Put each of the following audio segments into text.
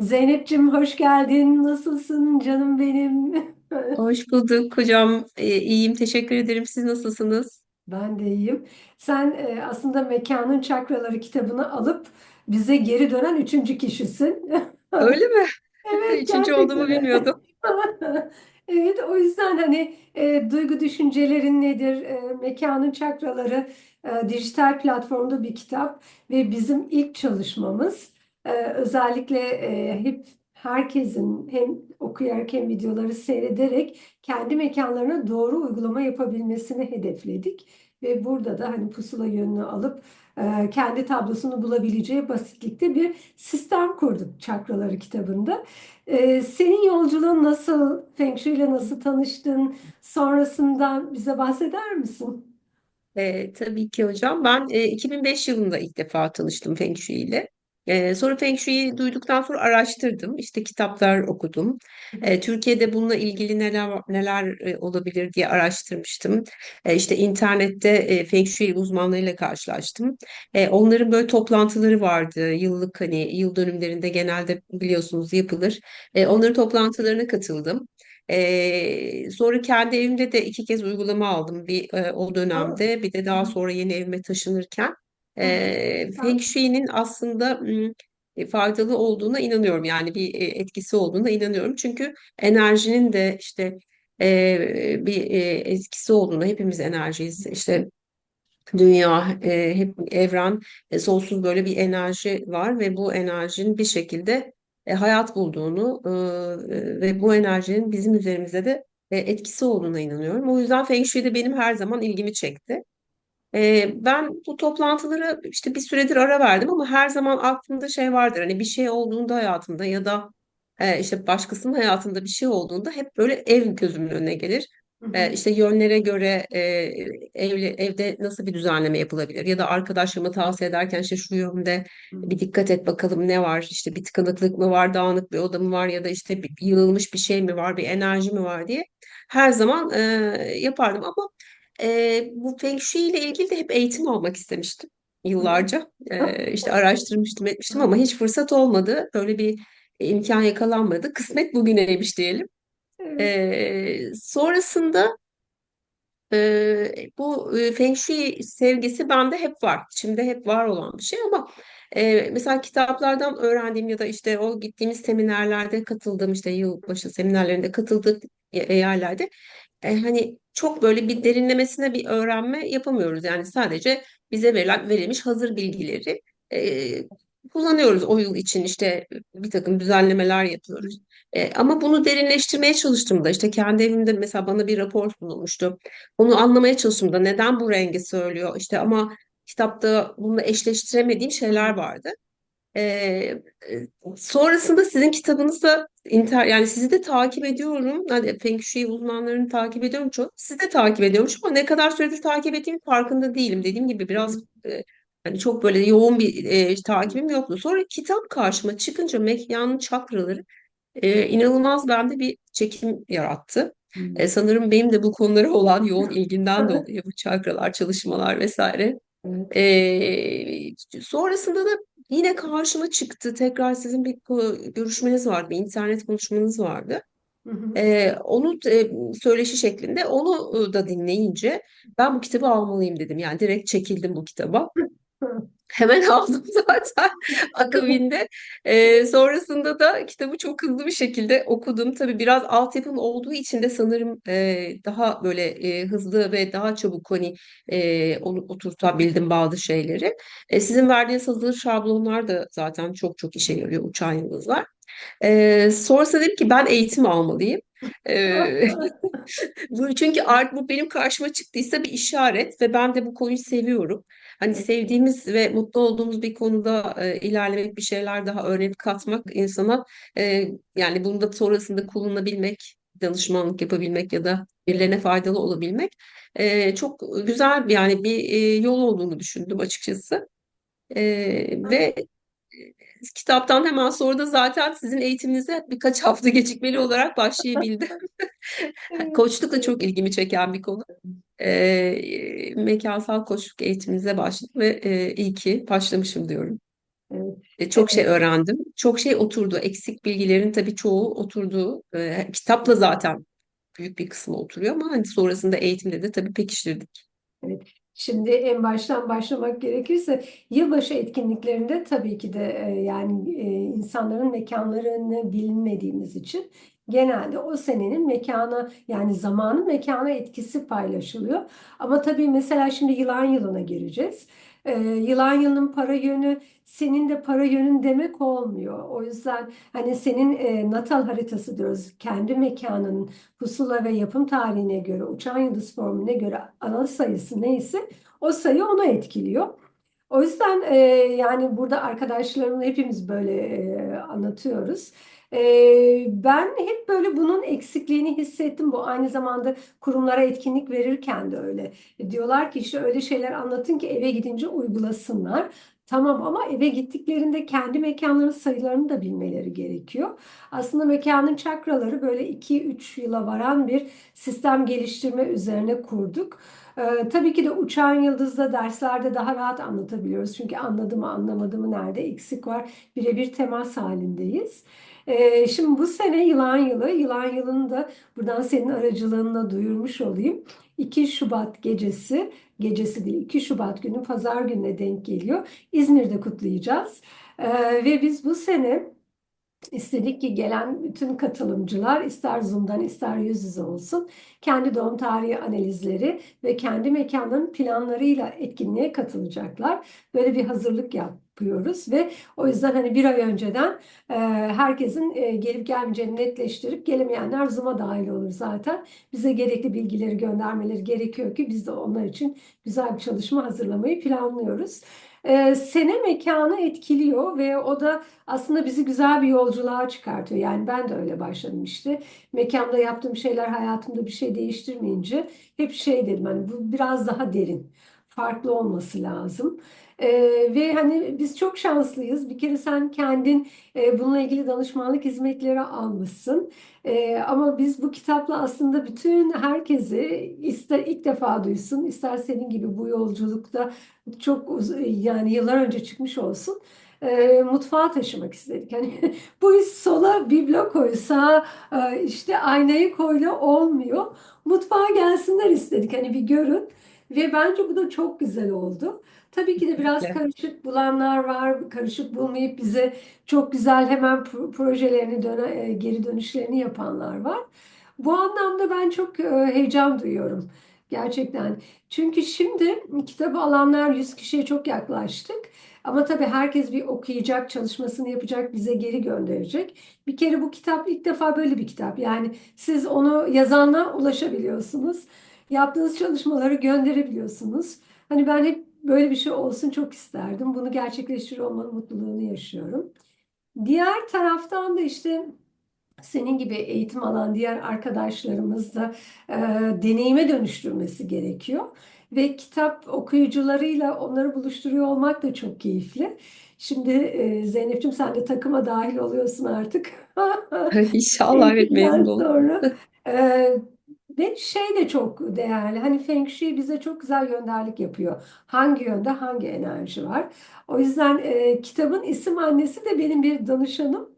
Zeynep'ciğim hoş geldin. Nasılsın canım benim? Hoş bulduk hocam. Ee, iyiyim, teşekkür ederim. Siz nasılsınız? Ben de iyiyim. Sen e, aslında Mekanın Çakraları kitabını alıp bize geri dönen üçüncü kişisin. Öyle mi? Evet Üçüncü olduğumu bilmiyordum. Evet o yüzden hani e, duygu düşüncelerin nedir? E, mekanın çakraları e, dijital platformda bir kitap ve bizim ilk çalışmamız E, özellikle e, hep herkesin hem okuyarak hem videoları seyrederek kendi mekanlarına doğru uygulama yapabilmesini hedefledik. Ve burada da hani pusula yönünü alıp e, kendi tablosunu bulabileceği basitlikte bir sistem kurduk çakraları kitabında. Ee, senin yolculuğun nasıl? Feng Shui ile nasıl tanıştın? Sonrasında bize bahseder misin? Ee, tabii ki hocam. Ben e, 2005 yılında ilk defa tanıştım Feng Shui ile. Ee, sonra Feng Shui'yi duyduktan sonra araştırdım. İşte kitaplar okudum. Ee, Türkiye'de bununla ilgili neler neler e, olabilir diye araştırmıştım. Ee, işte internette e, Feng Shui uzmanlarıyla karşılaştım. Ee, onların böyle toplantıları vardı. Yıllık hani yıl dönümlerinde genelde biliyorsunuz yapılır. Ee, onların toplantılarına katıldım. Ee, sonra kendi evimde de iki kez uygulama aldım bir e, o dönemde bir de daha sonra yeni evime taşınırken. Süper. Feng Shui'nin aslında e, faydalı olduğuna inanıyorum yani bir e, etkisi olduğuna inanıyorum çünkü enerjinin de işte e, bir e, etkisi olduğuna hepimiz enerjiyiz işte dünya e, hep evren e, sonsuz böyle bir enerji var ve bu enerjinin bir şekilde e, hayat bulduğunu e, ve bu enerjinin bizim üzerimizde de e, etkisi olduğuna inanıyorum. O yüzden Feng Shui de benim her zaman ilgimi çekti. E, ben bu toplantılara işte bir süredir ara verdim ama her zaman aklımda şey vardır. Hani bir şey olduğunda hayatımda ya da e, işte başkasının hayatında bir şey olduğunda hep böyle ev gözümün önüne gelir. E, işte yönlere göre e, evli, evde nasıl bir düzenleme yapılabilir ya da arkadaşlarıma tavsiye ederken işte şu yönde bir dikkat et bakalım ne var işte bir tıkanıklık mı var dağınık bir oda mı var ya da işte bir yığılmış bir şey mi var bir enerji mi var diye her zaman e, yapardım ama e, bu Feng Shui ile ilgili de hep eğitim almak istemiştim yıllarca. E, işte araştırmıştım etmiştim ama hiç fırsat olmadı. Böyle bir imkan yakalanmadı. Kısmet bugüneymiş diyelim. E, sonrasında e, bu e, Feng Shui sevgisi bende hep var. İçimde hep var olan bir şey ama e, mesela kitaplardan öğrendiğim ya da işte o gittiğimiz seminerlerde katıldığım işte yılbaşı seminerlerinde katıldık yerlerde e, hani çok böyle bir derinlemesine bir öğrenme yapamıyoruz. Yani sadece bize verilen verilmiş hazır bilgileri e, kullanıyoruz o yıl için işte bir takım düzenlemeler yapıyoruz. E, ama bunu derinleştirmeye çalıştığımda işte kendi evimde mesela bana bir rapor sunulmuştu. Onu anlamaya çalıştığımda neden bu rengi söylüyor işte ama kitapta bununla eşleştiremediğim şeyler vardı. Ee, e, sonrasında sizin kitabınızda inter, yani sizi de takip ediyorum. Hani Feng Shui uzmanlarını takip ediyorum çok. Sizi de takip ediyorum ama ne kadar süredir takip ettiğim farkında değilim. Dediğim gibi biraz e, hani çok böyle yoğun bir e, takibim yoktu. Sonra kitap karşıma çıkınca Mekyan'ın çakraları e, inanılmaz bende bir çekim yarattı. hı E, sanırım benim de bu konulara olan yoğun ilgimden dolayı bu çakralar, çalışmalar vesaire. Evet. Ee, sonrasında da yine karşıma çıktı. Tekrar sizin bir görüşmeniz vardı, bir internet konuşmanız vardı. Hı hı. Ee, onu e, söyleşi şeklinde onu e, da dinleyince ben bu kitabı almalıyım dedim. Yani direkt çekildim bu kitaba. Hemen aldım zaten akabinde. Ee, sonrasında da kitabı çok hızlı bir şekilde okudum. Tabii biraz altyapım olduğu için de sanırım e, daha böyle e, hızlı ve daha çabuk hani e, oturtabildim bazı şeyleri. E, sizin verdiğiniz hazır şablonlar da zaten çok çok işe yarıyor uçan yıldızlar. E, sonrasında dedim ki ben eğitim almalıyım. E, çünkü art bu benim karşıma çıktıysa bir işaret ve ben de bu konuyu seviyorum. Hani sevdiğimiz ve mutlu olduğumuz bir konuda e, ilerlemek, bir şeyler daha öğrenip katmak insana e, yani bunu da sonrasında kullanabilmek, danışmanlık yapabilmek ya da birilerine faydalı olabilmek e, çok güzel bir yani bir e, yol olduğunu düşündüm açıkçası. E, ve kitaptan hemen sonra da zaten sizin eğitiminize birkaç hafta gecikmeli olarak başlayabildim. Koçluk da çok ilgimi çeken bir konu. Ee, mekansal koçluk eğitimimize başladım ve e, iyi ki başlamışım diyorum. Evet. E, çok şey öğrendim. Çok şey oturdu. Eksik bilgilerin tabii çoğu oturdu. E, kitapla zaten büyük bir kısmı oturuyor ama hani sonrasında eğitimde de tabii pekiştirdik. Evet. Şimdi en baştan başlamak gerekirse yılbaşı etkinliklerinde tabii ki de e, yani e, insanların mekanlarını bilmediğimiz için genelde o senenin mekana yani zamanın mekana etkisi paylaşılıyor. Ama tabii mesela şimdi yılan yılına gireceğiz. E, yılan yılının para yönü senin de para yönün demek olmuyor. O yüzden hani senin e, natal haritası diyoruz. Kendi mekanın pusula ve yapım tarihine göre, uçan yıldız formüline göre ana sayısı neyse o sayı onu etkiliyor. O yüzden e, yani burada arkadaşlarımla hepimiz böyle e, anlatıyoruz. E, ben hep böyle bunun eksikliğini hissettim. Bu aynı zamanda kurumlara etkinlik verirken de öyle. E, diyorlar ki işte öyle şeyler anlatın ki eve gidince uygulasınlar. Tamam ama eve gittiklerinde kendi mekanların sayılarını da bilmeleri gerekiyor. Aslında mekanın çakraları böyle 2-3 yıla varan bir sistem geliştirme üzerine kurduk. Ee, tabii ki de uçan yıldızda derslerde daha rahat anlatabiliyoruz. Çünkü anladım mı anlamadım mı nerede eksik var birebir temas halindeyiz. Ee, şimdi bu sene yılan yılı, yılan yılını da buradan senin aracılığınla duyurmuş olayım. 2 Şubat gecesi, gecesi değil 2 Şubat günü pazar gününe denk geliyor. İzmir'de kutlayacağız. Ee, ve biz bu sene İstedik ki gelen bütün katılımcılar ister Zoom'dan ister yüz yüze olsun kendi doğum tarihi analizleri ve kendi mekanların planlarıyla etkinliğe katılacaklar. Böyle bir hazırlık yapıyoruz ve o yüzden hani bir ay önceden e, herkesin e, gelip gelmeyeceğini netleştirip gelemeyenler Zoom'a dahil olur zaten. Bize gerekli bilgileri göndermeleri gerekiyor ki biz de onlar için güzel bir çalışma hazırlamayı planlıyoruz. E, sene mekanı etkiliyor ve o da aslında bizi güzel bir yolculuğa çıkartıyor. Yani ben de öyle başladım işte. Mekanda yaptığım şeyler hayatımda bir şey değiştirmeyince hep şey dedim hani bu biraz daha derin, farklı olması lazım. Ee, ve hani biz çok şanslıyız. Bir kere sen kendin e, bununla ilgili danışmanlık hizmetleri almışsın. Ee, ama biz bu kitapla aslında bütün herkesi ister ilk defa duysun, ister senin gibi bu yolculukta çok yani yıllar önce çıkmış olsun e, mutfağa taşımak istedik. Hani bu iş sola biblo koysa e, işte aynayı koyla olmuyor. Mutfağa gelsinler istedik hani bir görün. Ve bence bu da çok güzel oldu. Tabii ki de biraz karışık bulanlar var. Karışık bulmayıp bize çok güzel hemen pro- projelerini döne, e, geri dönüşlerini yapanlar var. Bu anlamda ben çok e, heyecan duyuyorum. Gerçekten. Çünkü şimdi kitabı alanlar 100 kişiye çok yaklaştık. Ama tabii herkes bir okuyacak, çalışmasını yapacak, bize geri gönderecek. Bir kere bu kitap ilk defa böyle bir kitap. Yani siz onu yazanla ulaşabiliyorsunuz. Yaptığınız çalışmaları gönderebiliyorsunuz. Hani ben hep böyle bir şey olsun çok isterdim. Bunu gerçekleştiriyor olmanın mutluluğunu yaşıyorum. Diğer taraftan da işte senin gibi eğitim alan diğer arkadaşlarımız da e, deneyime dönüştürmesi gerekiyor. Ve kitap okuyucularıyla onları buluşturuyor olmak da çok keyifli. Şimdi e, Zeynep'ciğim sen de takıma dahil oluyorsun artık. İnşallah evet memnun oldum. sonra. E, ve şey de çok değerli. Hani Feng Shui bize çok güzel yönderlik yapıyor. Hangi yönde hangi enerji var. O yüzden e, kitabın isim annesi de benim bir danışanım.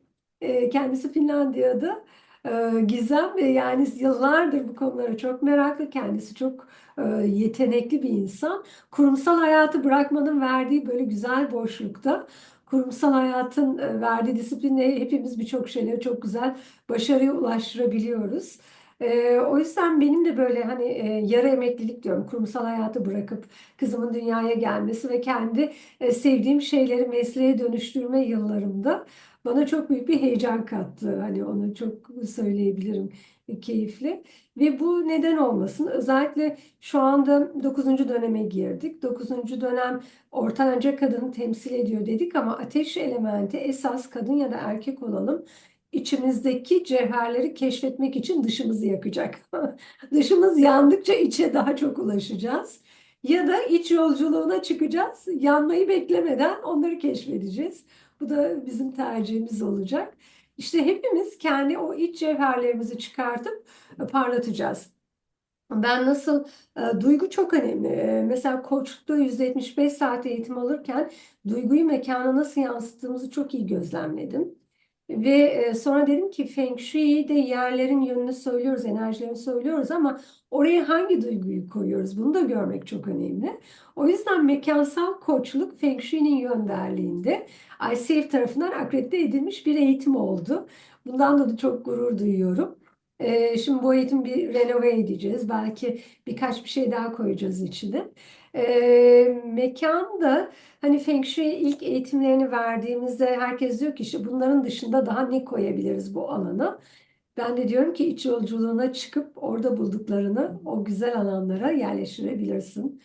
E, kendisi Finlandiya'da. E, Gizem ve yani yıllardır bu konulara çok meraklı. Kendisi çok e, yetenekli bir insan. Kurumsal hayatı bırakmanın verdiği böyle güzel boşlukta kurumsal hayatın e, verdiği disiplinle hepimiz birçok şeyleri çok güzel başarıya ulaştırabiliyoruz. E, o yüzden benim de böyle hani e, yarı emeklilik diyorum. Kurumsal hayatı bırakıp kızımın dünyaya gelmesi ve kendi e, sevdiğim şeyleri mesleğe dönüştürme yıllarımda bana çok büyük bir heyecan kattı. Hani onu çok söyleyebilirim e, keyifli. Ve bu neden olmasın? Özellikle şu anda dokuzuncu döneme girdik. Dokuzuncu dönem ortanca kadını temsil ediyor dedik ama ateş elementi esas kadın ya da erkek olalım. İçimizdeki cevherleri keşfetmek için dışımızı yakacak. Dışımız yandıkça içe daha çok ulaşacağız. Ya da iç yolculuğuna çıkacağız. Yanmayı beklemeden onları keşfedeceğiz. Bu da bizim tercihimiz olacak. İşte hepimiz kendi o iç cevherlerimizi çıkartıp parlatacağız. Ben nasıl e, duygu çok önemli. E, mesela koçlukta 175 saat eğitim alırken duyguyu mekana nasıl yansıttığımızı çok iyi gözlemledim. Ve e, sonra dedim ki Feng Shui'de yerlerin yönünü söylüyoruz, enerjilerini söylüyoruz ama oraya hangi duyguyu koyuyoruz? Bunu da görmek çok önemli. O yüzden mekansal koçluk Feng Shui'nin yönderliğinde ICF tarafından akredite edilmiş bir eğitim oldu. Bundan da çok gurur duyuyorum. Ee, şimdi bu eğitimi bir renove edeceğiz. Belki birkaç bir şey daha koyacağız içine. Ee, mekanda hani Feng Shui ilk eğitimlerini verdiğimizde herkes diyor ki işte bunların dışında daha ne koyabiliriz bu alana? Ben de diyorum ki iç yolculuğuna çıkıp orada bulduklarını o güzel alanlara yerleştirebilirsin.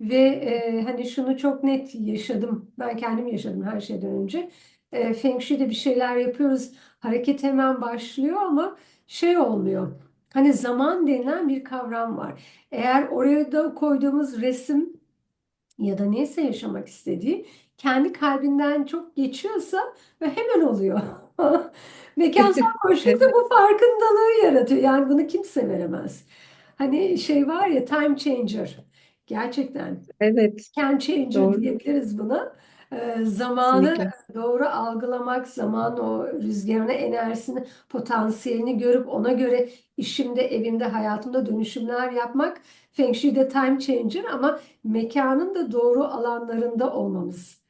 Ve e, hani şunu çok net yaşadım. Ben kendim yaşadım her şeyden önce. E, Feng Shui'de bir şeyler yapıyoruz. Hareket hemen başlıyor ama şey olmuyor. Hani zaman denilen bir kavram var. Eğer oraya da koyduğumuz resim ya da neyse yaşamak istediği kendi kalbinden çok geçiyorsa ve hemen oluyor. Mekansal koçluk da Evet, bu farkındalığı yaratıyor. Yani bunu kimse veremez. Hani şey var ya time changer. Gerçekten evet, can changer doğru, diyebiliriz buna. Zamanı kesinlikle. doğru algılamak, zaman o rüzgarını, enerjisini, potansiyelini görüp ona göre işimde, evimde, hayatımda dönüşümler yapmak Feng Shui'de time changer ama mekanın da doğru alanlarında olmamız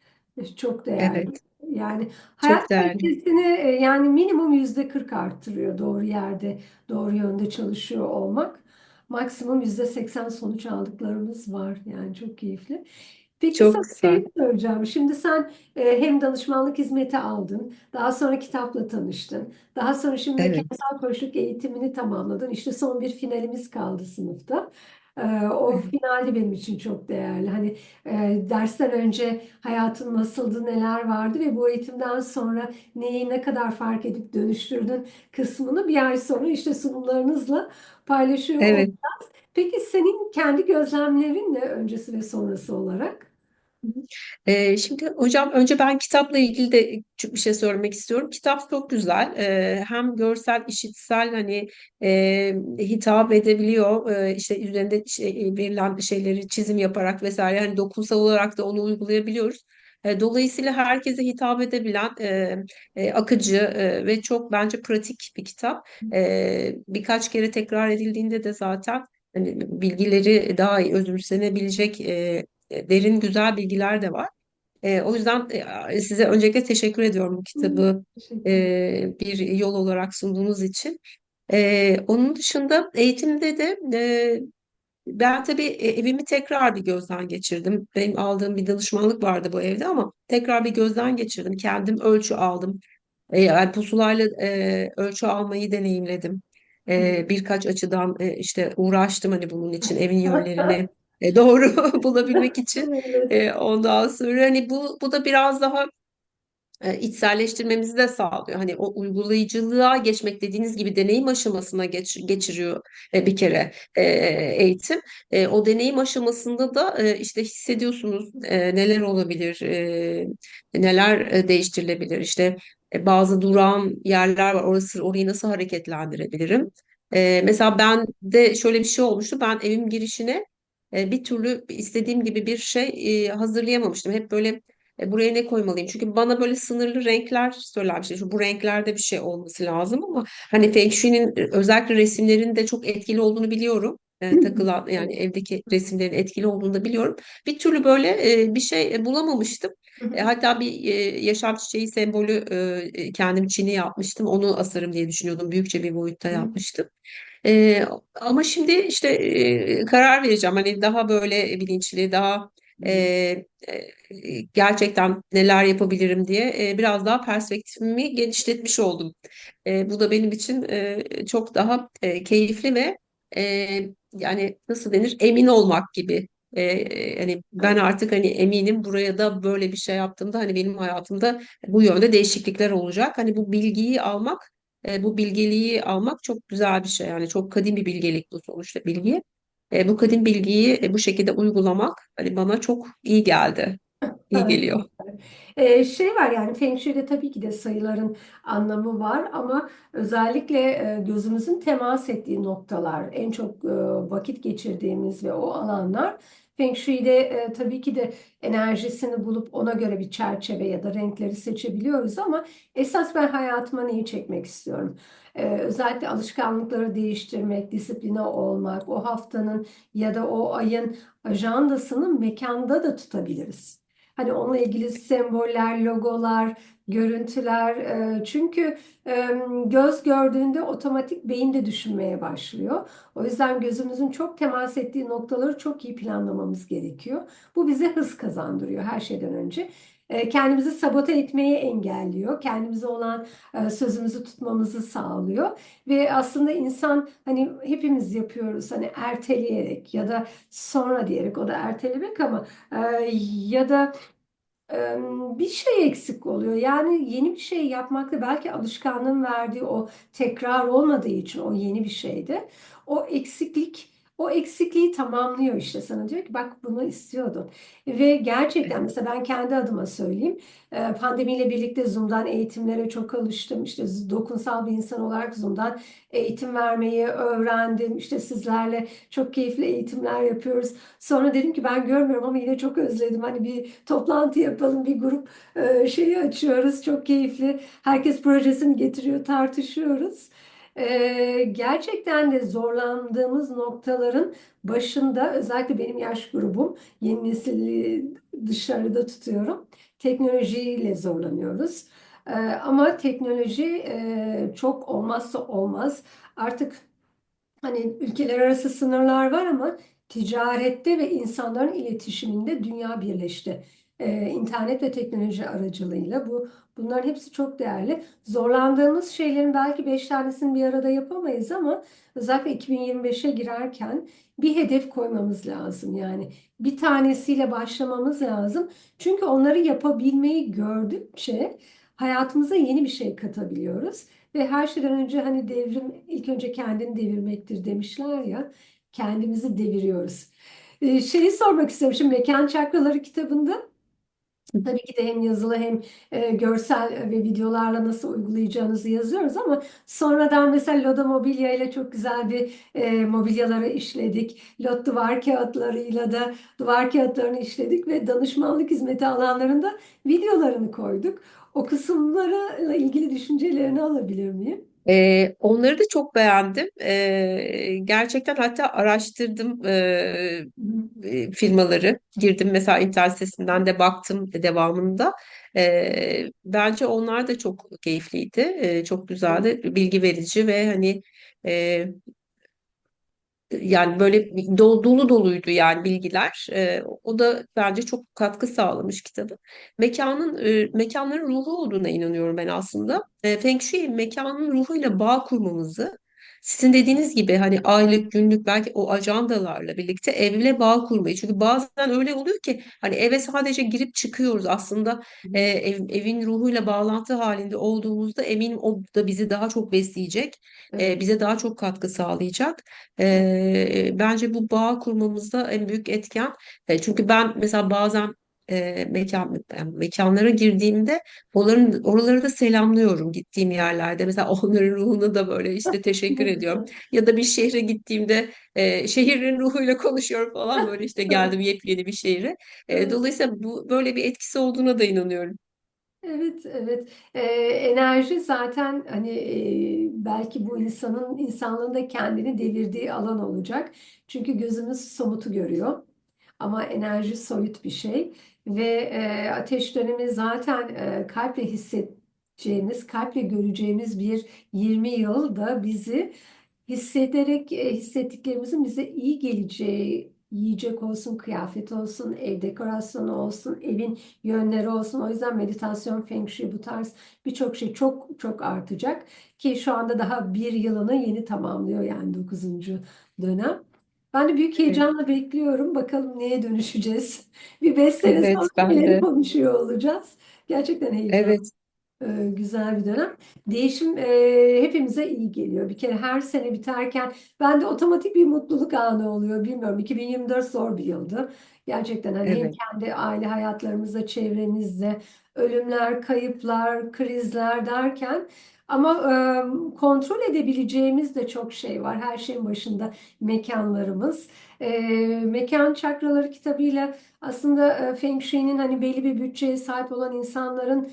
çok değerli. Evet, Yani hayat çok değerli. kalitesini e, yani minimum yüzde 40 arttırıyor doğru yerde, doğru yönde çalışıyor olmak. Maksimum yüzde 80 sonuç aldıklarımız var. Yani çok keyifli. Peki sana Çok güzel. şey soracağım. Şimdi sen e, hem danışmanlık hizmeti aldın, daha sonra kitapla tanıştın, daha sonra şimdi Evet, mekansal koçluk eğitimini tamamladın. İşte son bir finalimiz kaldı sınıfta. E, o evet, final de benim için çok değerli. Hani e, dersten önce hayatın nasıldı, neler vardı ve bu eğitimden sonra neyi ne kadar fark edip dönüştürdün kısmını bir ay sonra işte sunumlarınızla paylaşıyor evet. Peki senin kendi gözlemlerin ne öncesi ve sonrası olarak? Ee, şimdi hocam önce ben kitapla ilgili de bir şey söylemek istiyorum. Kitap çok güzel. Ee, hem görsel, işitsel hani e, hitap edebiliyor. Ee, işte üzerinde şey, verilen şeyleri çizim yaparak vesaire hani dokunsal olarak da onu uygulayabiliyoruz. Dolayısıyla herkese hitap edebilen e, e, akıcı e, ve çok bence pratik bir kitap. Ee, birkaç kere tekrar edildiğinde de zaten hani bilgileri daha iyi özümsenebilecek e, derin güzel bilgiler de var. E, o yüzden e, size öncelikle teşekkür ediyorum bu kitabı e, bir yol olarak sunduğunuz için. E, onun dışında eğitimde de e, ben tabii e, evimi tekrar bir gözden geçirdim. Benim aldığım bir danışmanlık vardı bu evde ama tekrar bir gözden geçirdim. Kendim ölçü aldım. E, yani pusulayla e, ölçü almayı deneyimledim. E, birkaç açıdan e, işte uğraştım hani bunun için evin yönlerini e, doğru bulabilmek için. E, ondan sonra hani bu bu da biraz daha e, içselleştirmemizi de sağlıyor. Hani o uygulayıcılığa geçmek dediğiniz gibi deneyim aşamasına geç, geçiriyor e, bir kere e, eğitim. E, o deneyim aşamasında da e, işte hissediyorsunuz e, neler olabilir, e, neler e, değiştirilebilir. İşte e, bazı durağan yerler var. Orası orayı nasıl hareketlendirebilirim? E, mesela ben de şöyle bir şey olmuştu. Ben evim girişine e, bir türlü istediğim gibi bir şey e, hazırlayamamıştım. Hep böyle e, buraya ne koymalıyım? Çünkü bana böyle sınırlı renkler söylenmişti. Şu bu renklerde bir şey olması lazım ama hani Feng Shui'nin özellikle resimlerin de çok etkili olduğunu biliyorum. E, takılan yani evdeki resimlerin etkili olduğunu da biliyorum. Bir türlü böyle e, bir şey bulamamıştım. E, hatta bir e, yaşam çiçeği sembolü e, kendim çini yapmıştım. Onu asarım diye düşünüyordum. Büyükçe bir boyutta yapmıştım. E, ama şimdi işte e, karar vereceğim. Hani daha böyle bilinçli, daha e, e, gerçekten neler yapabilirim diye e, biraz daha perspektifimi genişletmiş oldum. E, bu da benim için e, çok daha e, keyifli ve e, yani nasıl denir emin olmak gibi. E, hani ben artık hani eminim buraya da böyle bir şey yaptığımda hani benim hayatımda bu yönde değişiklikler olacak. Hani bu bilgiyi almak, e, bu bilgeliği almak çok güzel bir şey. Yani çok kadim bir bilgelik bu sonuçta bilgi. E, bu kadim bilgiyi e, bu şekilde uygulamak hani bana çok iyi geldi. iyi geliyor. Ee, şey var yani Feng Shui'de tabii ki de sayıların anlamı var ama özellikle e, gözümüzün temas ettiği noktalar, en çok e, vakit geçirdiğimiz ve o alanlar Feng Shui'de e, tabii ki de enerjisini bulup ona göre bir çerçeve ya da renkleri seçebiliyoruz ama esas ben hayatıma neyi çekmek istiyorum? Ee, özellikle alışkanlıkları değiştirmek, disipline olmak, o haftanın ya da o ayın ajandasını mekanda da tutabiliriz. Hani onunla ilgili semboller, logolar, görüntüler. e, Çünkü e, göz gördüğünde otomatik beyin de düşünmeye başlıyor. O yüzden gözümüzün çok temas ettiği noktaları çok iyi planlamamız gerekiyor. Bu bize hız kazandırıyor her şeyden önce. E, Kendimizi sabote etmeyi engelliyor. Kendimize olan e, sözümüzü tutmamızı sağlıyor. Ve aslında insan hani hepimiz yapıyoruz hani erteleyerek ya da sonra diyerek o da ertelemek ama e, ya da bir şey eksik oluyor. Yani yeni bir şey yapmakta belki alışkanlığın verdiği o tekrar olmadığı için o yeni bir şeydi. O eksiklik o eksikliği tamamlıyor işte sana diyor ki bak bunu istiyordun. Ve gerçekten mesela ben kendi adıma söyleyeyim. Pandemiyle birlikte Zoom'dan eğitimlere çok alıştım. İşte dokunsal bir insan olarak Zoom'dan eğitim vermeyi öğrendim. İşte sizlerle çok keyifli eğitimler yapıyoruz. Sonra dedim ki ben görmüyorum ama yine çok özledim. Hani bir toplantı yapalım, bir grup şeyi açıyoruz. Çok keyifli. Herkes projesini getiriyor, tartışıyoruz. Gerçekten de zorlandığımız noktaların başında özellikle benim yaş grubum, yeni nesili dışarıda tutuyorum. Teknolojiyle zorlanıyoruz. Ama teknoloji çok olmazsa olmaz. Artık Hani ülkeler arası sınırlar var ama ticarette ve insanların iletişiminde dünya birleşti. Ee, internet ve teknoloji aracılığıyla bu bunların hepsi çok değerli. Zorlandığımız şeylerin belki beş tanesini bir arada yapamayız ama özellikle 2025'e girerken bir hedef koymamız lazım. Yani bir tanesiyle başlamamız lazım. Çünkü onları yapabilmeyi gördükçe hayatımıza yeni bir şey katabiliyoruz. Ve her şeyden önce hani devrim ilk önce kendini devirmektir demişler ya. Kendimizi deviriyoruz. Ee, şeyi sormak. Şimdi Mekan Çakraları kitabında tabii ki de hem yazılı hem e, görsel ve videolarla nasıl uygulayacağınızı yazıyoruz ama sonradan mesela Loda Mobilya ile çok güzel bir e, mobilyaları işledik. Lot duvar kağıtlarıyla da duvar kağıtlarını işledik ve danışmanlık hizmeti alanlarında videolarını koyduk. O kısımlarla ilgili düşüncelerini alabilir miyim? Ee, onları da çok beğendim. Ee, gerçekten hatta araştırdım e, firmaları. Girdim mesela internet sitesinden de baktım devamında. Ee, bence onlar da çok keyifliydi. Ee, çok güzeldi, bilgi verici ve hani e, yani böyle dolu dolu doluydu yani bilgiler. Ee, o da bence çok katkı sağlamış kitabı. Mekanın e, mekanların ruhu olduğuna inanıyorum ben aslında. E, Feng Shui mekanın ruhuyla bağ kurmamızı sizin dediğiniz gibi hani aylık, günlük belki o ajandalarla birlikte evle bağ kurmayı. Çünkü bazen öyle oluyor ki hani eve sadece girip çıkıyoruz. Aslında e, ev- evin ruhuyla bağlantı halinde olduğumuzda eminim o da bizi daha çok besleyecek, e, bize daha çok katkı sağlayacak. E, bence bu bağ kurmamızda en büyük etken. E, çünkü ben mesela bazen e, mekan yani mekanlara girdiğimde onların oraları da selamlıyorum gittiğim yerlerde. Mesela onların ruhuna da böyle işte teşekkür ediyorum. Ya da bir şehre gittiğimde e, şehrin ruhuyla konuşuyorum falan böyle işte geldim yepyeni bir şehre. E, dolayısıyla bu böyle bir etkisi olduğuna da inanıyorum. Evet, evet. Ee, enerji zaten hani e, belki bu insanın insanlığın da kendini devirdiği alan olacak. Çünkü gözümüz somutu görüyor. Ama enerji soyut bir şey ve e, ateş dönemi zaten e, kalple hissedeceğimiz, kalple göreceğimiz bir 20 yıl da bizi hissederek e, hissettiklerimizin bize iyi geleceği, yiyecek olsun, kıyafet olsun, ev dekorasyonu olsun, evin yönleri olsun. O yüzden meditasyon, feng shui bu tarz birçok şey çok çok artacak ki şu anda daha bir yılını yeni tamamlıyor yani dokuzuncu dönem. Ben de büyük heyecanla bekliyorum. Bakalım neye dönüşeceğiz. Bir beş sene evet sonra ben neleri de. konuşuyor olacağız. Gerçekten heyecan. Evet, Ee, güzel bir dönem. Değişim e, hepimize iyi geliyor. Bir kere her sene biterken bende otomatik bir mutluluk anı oluyor. Bilmiyorum 2024 zor bir yıldı. Gerçekten hani hem Evet, kendi aile hayatlarımızda, çevremizde ölümler, kayıplar, krizler derken ama e, kontrol edebileceğimiz de çok şey var. Her şeyin başında mekanlarımız. E, Mekan Çakraları kitabıyla aslında e, Feng Shui'nin hani belli bir bütçeye sahip olan insanların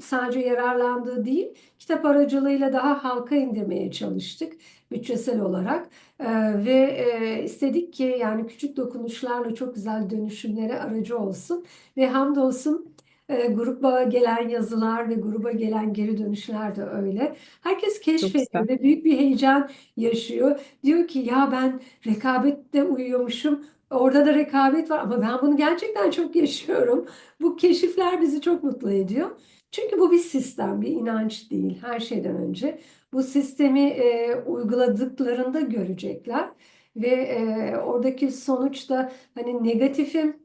sadece yararlandığı değil, kitap aracılığıyla daha halka indirmeye çalıştık bütçesel olarak. Ee, ve e, istedik ki yani küçük dokunuşlarla çok güzel dönüşümlere aracı olsun ve hamdolsun e, gruba gelen yazılar ve gruba gelen geri dönüşler de öyle. Herkes keşfediyor ve büyük bir heyecan yaşıyor. Diyor ki ya ben rekabette uyuyormuşum. Orada da rekabet var ama ben bunu gerçekten çok yaşıyorum. Bu keşifler bizi çok mutlu ediyor. Çünkü bu bir sistem, bir inanç değil her şeyden önce. Bu sistemi e, uyguladıklarında görecekler ve e, oradaki sonuç da hani negatifim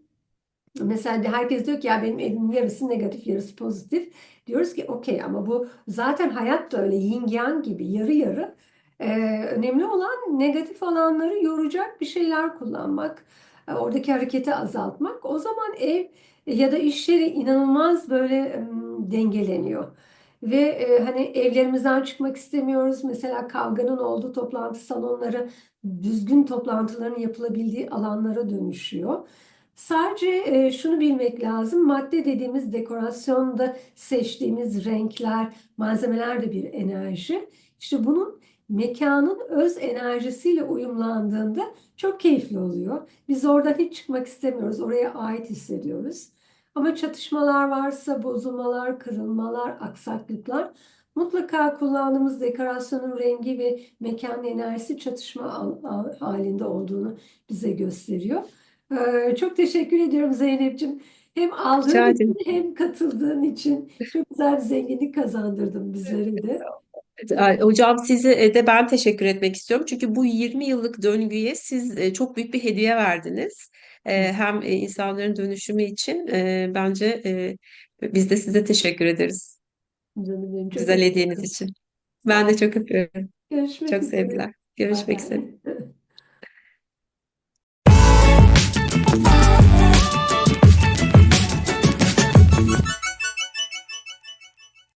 Mesela herkes diyor ki ya benim evimin yarısı negatif, yarısı pozitif. Diyoruz ki okey ama bu zaten hayat da öyle yin yang gibi yarı yarı. Ee, önemli olan negatif olanları yoracak bir şeyler kullanmak, e, oradaki hareketi azaltmak. O zaman ev ya da iş yeri inanılmaz böyle dengeleniyor. Ve e, hani evlerimizden çıkmak istemiyoruz. Mesela kavganın olduğu toplantı salonları düzgün toplantıların yapılabildiği alanlara dönüşüyor. Sadece e, şunu bilmek lazım. Madde dediğimiz dekorasyonda seçtiğimiz renkler, malzemeler de bir enerji. İşte bunun mekanın öz enerjisiyle uyumlandığında çok keyifli oluyor. Biz oradan hiç çıkmak istemiyoruz. Oraya ait hissediyoruz. Ama çatışmalar varsa, bozulmalar, kırılmalar, aksaklıklar mutlaka kullandığımız dekorasyonun rengi ve mekanın enerjisi çatışma al- al- halinde olduğunu bize gösteriyor. Ee, çok teşekkür ediyorum Zeynep'ciğim. Hem aldığın için hem katıldığın için çok güzel bir zenginlik kazandırdın bizlere de. Ay, Hocam size de ben teşekkür etmek istiyorum. Çünkü bu 20 yıllık döngüye siz e, çok büyük bir hediye verdiniz. E, Hem e, insanların dönüşümü için e, bence e, biz de size teşekkür ederiz. Canım benim çok Güzel hediyeniz için. Sağ Ben ol. de çok öpüyorum. Görüşmek Çok üzere. sevgiler. Bay Görüşmek üzere. bay.